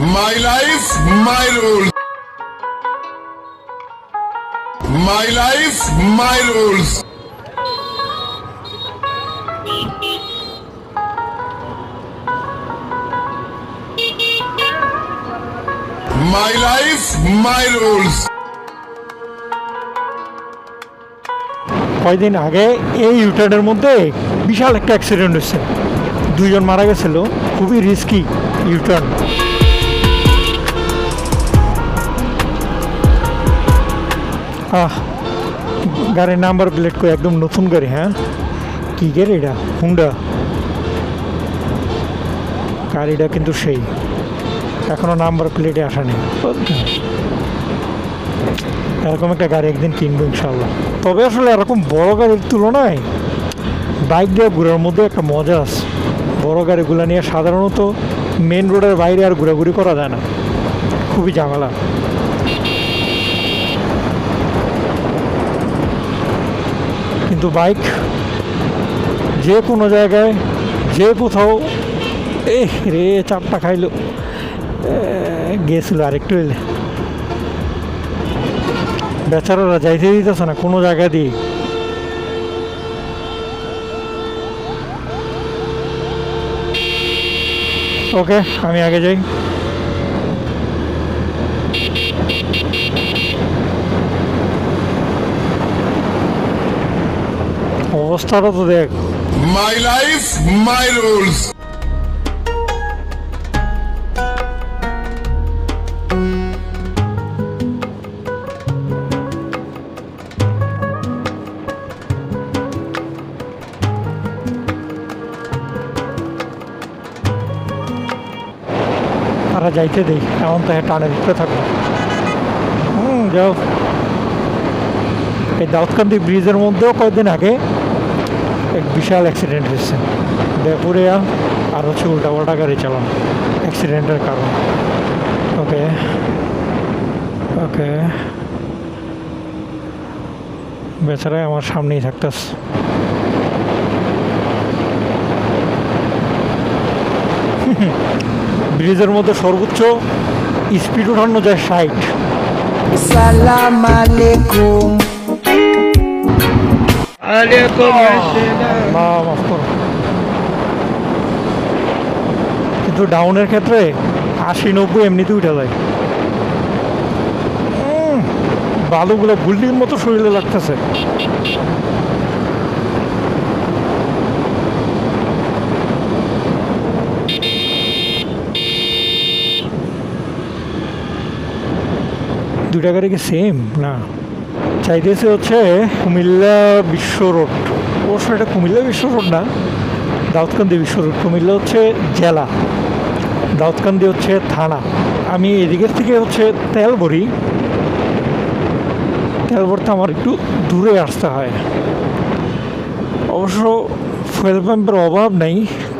My life, my rules. My life, my rules. My life, my rules. কয়দিন আগে এই ইউটার্নের মধ্যে বিশাল একটা অ্যাক্সিডেন্ট হয়েছে দুইজন মারা গেছিল খুবই রিস্কি ইউটার্ন গাড়ির নাম্বার প্লেট করে একদম নতুন গাড়ি হ্যাঁ? কি গাড়ি এটা? হুন্ডা। গাড়িটা কিন্তু সেই। এখনও নাম্বার প্লেটে আসা নেই। এরকম একটা গাড়ি একদিন কিনবো ইনশাল্লাহ তবে আসলে এরকম বড় গাড়ির তুলনায় বাইক দিয়ে ঘোরার মধ্যে একটা মজা আছে। বড় গাড়িগুলো নিয়ে সাধারণত মেন রোডের বাইরে আর ঘোরাঘুরি করা যায় না। খুবই ঝামেলা। কিন্তু বাইক যে কোনো জায়গায়, যে কোথাও এ রে চাপটা খাইলো। গেছিল আরেকটু এলে। বেচারারা যাইতে দিতেছে না, কোনো জায়গা দিয়ে। ওকে, আমি আগে যাই। অবস্থাটা তো দেখ। My life my rules. তারা যাইতে দেই এমন তো টানের উপরে থাকব। হুম যাও। এই দাউদকান্দি ব্রিজের মধ্যেও কয়েকদিন আগে এক বিশাল অ্যাক্সিডেন্ট হয়েছে। বেপুরিয়া আর হচ্ছে উল্টাপাল্টা গাড়ি চালানো। অ্যাক্সিডেন্টের কারণ। ওকে ওকে বেচারাই আমার সামনেই থাকতেস ব্রিজের মধ্যে সর্বোচ্চ স্পিড উঠানো যায় ষাট। Salam মাফ করো কিন্তু ডাউনের ক্ষেত্রে আশি নব্বই এমনিতে উঠে যায়। বালুগুলো গুল্লির মতো শরীরে লাগতেছে। দুইটা গাড়ি কি সেম না। চাইতেছে হচ্ছে কুমিল্লা বিশ্ব রোড। অবশ্য এটা কুমিল্লা বিশ্ব রোড না, দাউদকান্দি বিশ্ব রোড। কুমিল্লা হচ্ছে জেলা, দাউদকান্দি হচ্ছে থানা। আমি এদিকের থেকে হচ্ছে তেল ভরি তেল ভরতে আমার একটু দূরে আসতে হয়। অবশ্য ফুয়েল পাম্পের অভাব নেই,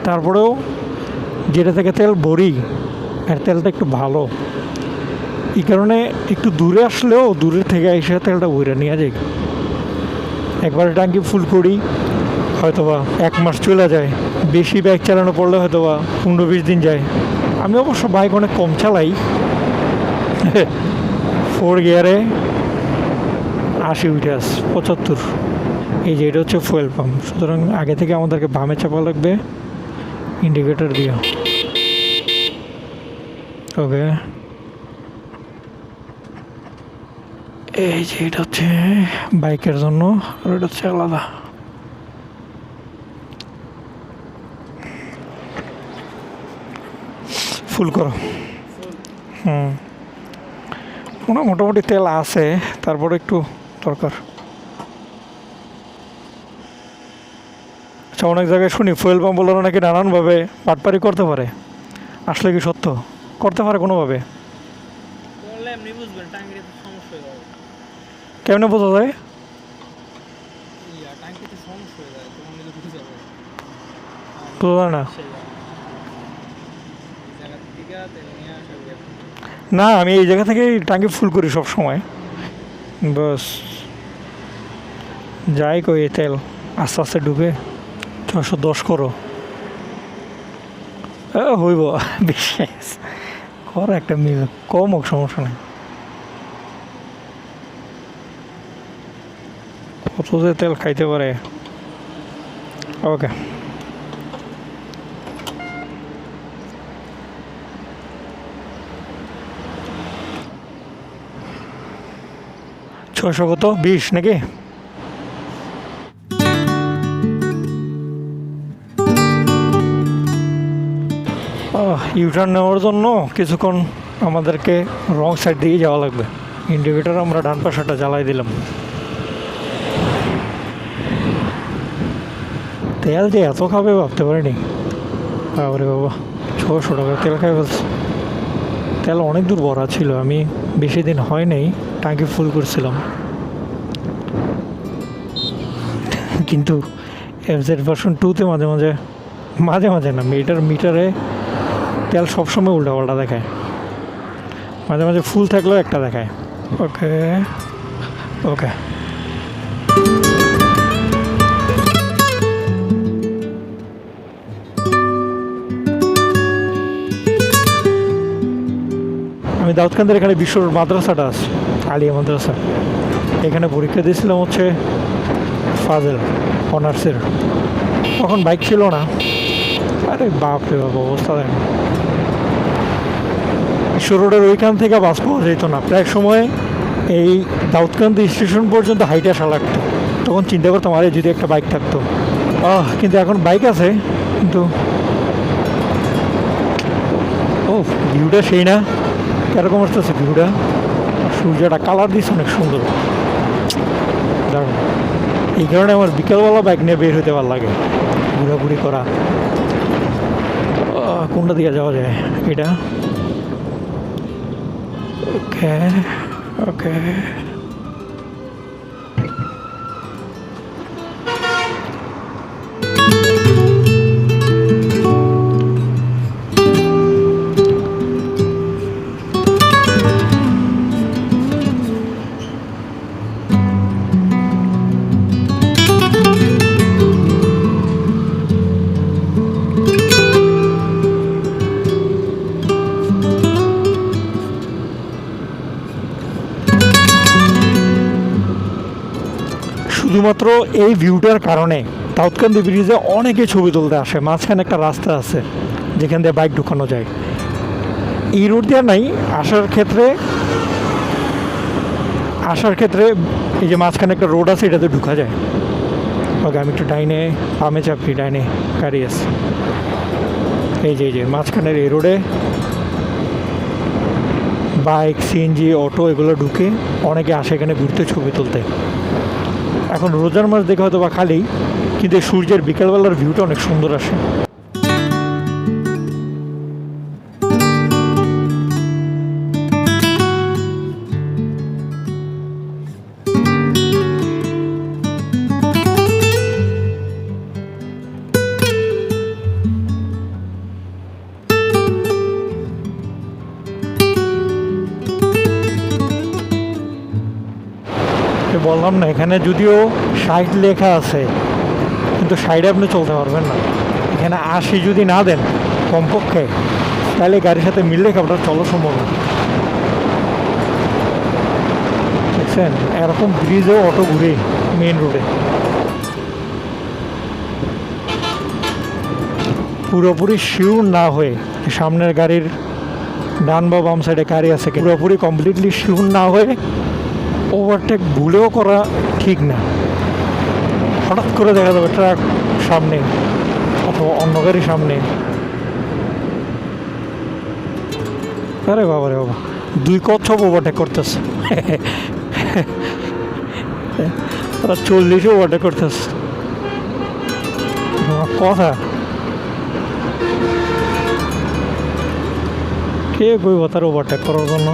তারপরেও যেটা থেকে তেল ভরি আর তেলটা একটু ভালো। এই কারণে একটু দূরে আসলেও দূরে থেকে এসে তেলটা বইরা নিয়ে যাই একবারে ট্যাঙ্কি ফুল করি, হয়তোবা এক মাস চলে যায়। বেশি বাইক চালানো পড়লে হয়তোবা পনেরো বিশ দিন যায়। আমি অবশ্য বাইক অনেক কম চালাই। ফোর গিয়ারে আশি উইটাস পঁচাত্তর। এই যে এটা হচ্ছে ফুয়েল পাম্প সুতরাং আগে থেকে আমাদেরকে বামে চাপা লাগবে। ইন্ডিকেটর দিয়ে। ওকে এই যে এটা হচ্ছে বাইকের জন্য আর এটা হচ্ছে আলাদা। ফুল করো। হুম। মোটামুটি তেল আছে, তারপরে একটু দরকার। আচ্ছা অনেক জায়গায় শুনি ফুয়েল পাম্প বলার নাকি নানানভাবে পাটপারি করতে পারে। আসলে কি সত্য? করতে পারে কোনোভাবে করলে এমনি বুঝবেন টাঙ্কিতে তো সমস্যা হয়ে যাবে কেমনে বোঝা যায়? বোঝা না। আমি এই জায়গা থেকে টাঙ্কি ফুল করি সব সময় বাস। যাই কই তেল আস্তে আস্তে ঢুকে ছশো দশ করো। হইব বিশ্বাস কর একটা মিল কম হোক সমস্যা নেই। যে তেল খাইতে পারে। ওকে। ছশো কত? বিশ নাকি? ইউটার্ন নেওয়ার জন্য কিছুক্ষণ আমাদেরকে রং সাইড দিয়ে যাওয়া লাগবে। ইন্ডিকেটার আমরা ডান পাশাটা জ্বালাই দিলাম। তেল যে এত খাবে ভাবতে পারিনি। বাবারে বাবা, ছশো টাকা তেল খাই ফেলছে তেল অনেক দূর ভরা ছিল, আমি বেশি দিন হয় নাই, টাঙ্কি ফুল করছিলাম। কিন্তু এফজেড ভার্সন টুতে মাঝে মাঝে মাঝে মাঝে না মিটার মিটারে তেল সবসময় উল্টাপাল্টা দেখায়। মাঝে মাঝে ফুল থাকলেও একটা দেখায়। ওকে ওকে আমি দাউদকান্দের এখানে বিশ্বর মাদ্রাসাটা আছে, আলিয়া মাদ্রাসা। এখানে পরীক্ষা দিয়েছিলাম হচ্ছে ফাজেল, অনার্সের। তখন বাইক ছিল না। আরে বাপ রে বাপ, অবস্থা দেখেন। বিশ্ব রোডের ওইখান থেকে বাস পাওয়া যেত না। প্রায় সময় এই দাউদকান্দি স্টেশন পর্যন্ত হাইটে আসা লাগতো। তখন চিন্তা করতাম, আরে যদি একটা বাইক থাকতো। আহ, কিন্তু এখন বাইক আছে, কিন্তু ও ভিউটা সেই না। কীরকম আছে ভিউটা। সূর্যটা কালার দিচ্ছে অনেক সুন্দর। দারুণ। এই কারণে আমার বিকেলবেলা বাইক নিয়ে বের হতে ভালো লাগে। ঘোরাঘুরি করা। কোনটা দিকে যাওয়া যায়? এটা? ওকে ওকে শুধুমাত্র এই ভিউটার কারণে দাউদকান্দি ব্রিজে অনেকে ছবি তুলতে আসে, মাঝখানে একটা রাস্তা আছে, যেখান দিয়ে বাইক ঢুকানো যায়। এই রোড দিয়ে নাই, আসার ক্ষেত্রে আসার ক্ষেত্রে এই যে মাঝখানে একটা রোড আছে, এটাতে ঢুকা যায়। ওকে আমি একটু ডাইনে, বামে চাপি ডাইনে গাড়ি আছে। এই যে এই যে, মাঝখানের এই রোডে বাইক সিএনজি অটো এগুলো ঢুকে অনেকে আসে এখানে ঘুরতে ছবি তুলতে। এখন রোজার মাস দেখে হয়তো বা খালি, কিন্তু এই সূর্যের বিকালবেলার ভিউটা অনেক সুন্দর আসে। বললাম না এখানে যদিও ষাট লেখা আছে, কিন্তু সাইডে আপনি চলতে পারবেন না। এখানে আশি যদি না দেন কমপক্ষে, তাহলে গাড়ির সাথে মিললে আপনার চলা সম্ভব না। দেখছেন, এরকম ব্রিজেও অটো ঘুরে মেন রোডে পুরোপুরি শিওর না হয়ে সামনের গাড়ির ডান বা বাম সাইডে গাড়ি আছে, পুরোপুরি কমপ্লিটলি শিওর না হয়ে ওভারটেক ভুলেও করা ঠিক না। হঠাৎ করে দেখা যাবে ট্রাক সামনে অথবা অন্য গাড়ি সামনে। আরে বাবা রে বাবা, দুই কচ্ছপ ওভারটেক করতেছে। তারা চল্লিশে ওভারটেক করতেছে। কথা। কে কইব তার ওভারটেক করার জন্য?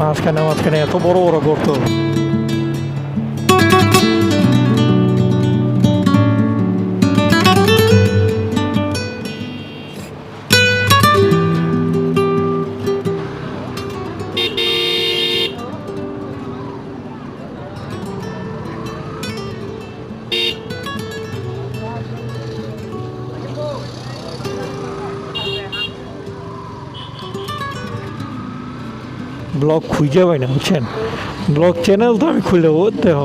মাঝখানে মাঝখানে এত বড় বড় গর্ত। ব্লগ খুঁজে পাই না, বুঝছেন? ব্লগ চ্যানেল তো আমি খুলে দেহ,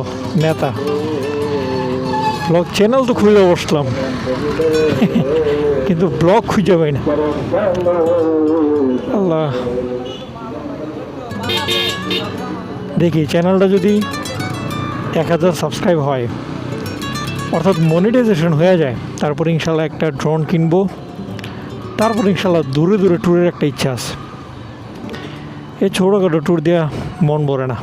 নেতা। ব্লগ চ্যানেল তো খুলে বসলাম। কিন্তু ব্লগ খুঁজে পাই না। আল্লাহ। দেখি চ্যানেলটা যদি এক হাজার সাবস্ক্রাইব হয়, অর্থাৎ মনিটাইজেশন হয়ে যায়, তারপর ইনশাল্লাহ একটা ড্রোন কিনবো, তারপর ইনশাল্লাহ দূরে দূরে ট্যুরের একটা ইচ্ছা আছে। এই ছোটোখাটো ট্যুর দেওয়া মন ভরে না।